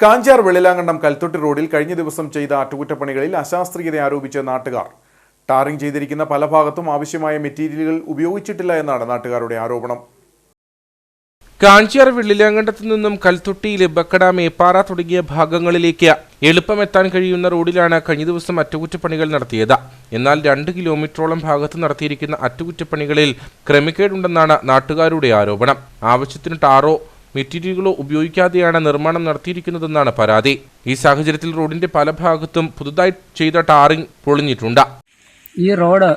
കാഞ്ചാർ വെള്ളിലാങ്കണ്ടം കൽത്തൊട്ടി റോഡിൽ കഴിഞ്ഞ ദിവസം ചെയ്ത അറ്റകുറ്റപ്പണികളിൽ അശാസ്ത്രീയത ആരോപിച്ച നാട്ടുകാർ. ടാറിംഗ് ചെയ്തിരിക്കുന്ന പല ഭാഗത്തും ആവശ്യമായ മെറ്റീരിയലുകൾ ഉപയോഗിച്ചിട്ടില്ല എന്നാണ് നാട്ടുകാരുടെ ആരോപണം. കാഞ്ചിയാർ വെള്ളിലാങ്കണ്ടത്തു നിന്നും കൽത്തൊട്ടിയിലെ ബക്കട മേപ്പാറ തുടങ്ങിയ ഭാഗങ്ങളിലേക്ക് എളുപ്പമെത്താൻ കഴിയുന്ന റോഡിലാണ് കഴിഞ്ഞ ദിവസം അറ്റകുറ്റപ്പണികൾ നടത്തിയത്. എന്നാൽ രണ്ട് കിലോമീറ്ററോളം ഭാഗത്ത് നടത്തിയിരിക്കുന്ന അറ്റകുറ്റപ്പണികളിൽ ക്രമക്കേടുണ്ടെന്നാണ് നാട്ടുകാരുടെ ആരോപണം. ആവശ്യത്തിന് ടാറോ മെറ്റീരിയലുകളോ ഉപയോഗിക്കാതെയാണ് നിർമ്മാണം നടത്തിയിരിക്കുന്നതെന്നാണ് പരാതി. ഈ സാഹചര്യത്തിൽ റോഡിന്റെ പല ഭാഗത്തും പുതുതായി ചെയ്ത ടാറിംഗ് പൊളിഞ്ഞിട്ടുണ്ട്. ഈ റോഡ്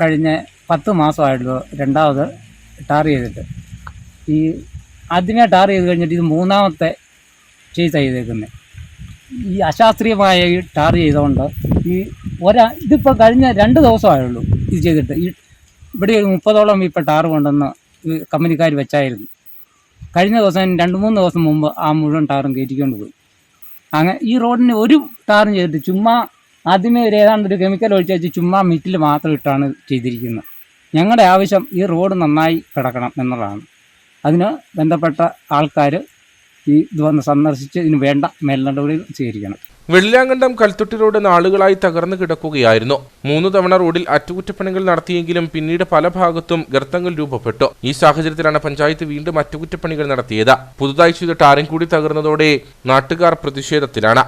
കഴിഞ്ഞ പത്ത് മാസമായിട്ടുള്ളൂ രണ്ടാമത് ടാർ ചെയ്തിട്ട്. ഈ ആദ്യമേ ടാർ ചെയ്ത് കഴിഞ്ഞിട്ട് ഇത് മൂന്നാമത്തെ ചെയ്ത് ചെയ്തേക്കുന്നത് ഈ അശാസ്ത്രീയമായ ഈ ടാർ ചെയ്തുകൊണ്ട് ഈ ഒരാ ഇതിപ്പോൾ കഴിഞ്ഞ രണ്ട് ദിവസമായുള്ളൂ ഇത് ചെയ്തിട്ട്. ഈ ഇവിടെ ഒരു മുപ്പതോളം ഇപ്പോൾ ടാർ കൊണ്ടുവന്ന് കമ്പനിക്കാർ വെച്ചായിരുന്നു. കഴിഞ്ഞ ദിവസം രണ്ട് മൂന്ന് ദിവസം മുമ്പ് ആ മുഴുവൻ ടാറും കയറ്റിക്കൊണ്ട് പോയി. അങ്ങനെ ഈ റോഡിന് ഒരു ടാറും ചെയ്തിട്ട് ചുമ്മാ ആദ്യമേ ഒരു ഏതാണ്ട് ഒരു കെമിക്കൽ ഒഴിച്ച് ചുമ്മാ മിറ്റിൽ മാത്രം ഇട്ടാണ് ചെയ്തിരിക്കുന്നത്. ഞങ്ങളുടെ ആവശ്യം ഈ റോഡ് നന്നായി കിടക്കണം എന്നുള്ളതാണ്. അതിന് ബന്ധപ്പെട്ട ആൾക്കാർ ഈ ഇത് വന്ന് സന്ദർശിച്ച് ഇതിന് വേണ്ട മേൽനടപടികൾ സ്വീകരിക്കണം. വെള്ളിലാങ്കണ്ടം കൽത്തൊട്ടി റോഡ് നാളുകളായി തകർന്നു കിടക്കുകയായിരുന്നു. മൂന്ന് തവണ റോഡിൽ അറ്റകുറ്റപ്പണികൾ നടത്തിയെങ്കിലും പിന്നീട് പല ഭാഗത്തും ഗർത്തങ്ങൾ രൂപപ്പെട്ടു. ഈ സാഹചര്യത്തിലാണ് പഞ്ചായത്ത് വീണ്ടും അറ്റകുറ്റപ്പണികൾ നടത്തിയത്. പുതുതായി ചെയ്ത ടാറിംഗ് കൂടി തകർന്നതോടെ നാട്ടുകാർ പ്രതിഷേധത്തിലാണ്.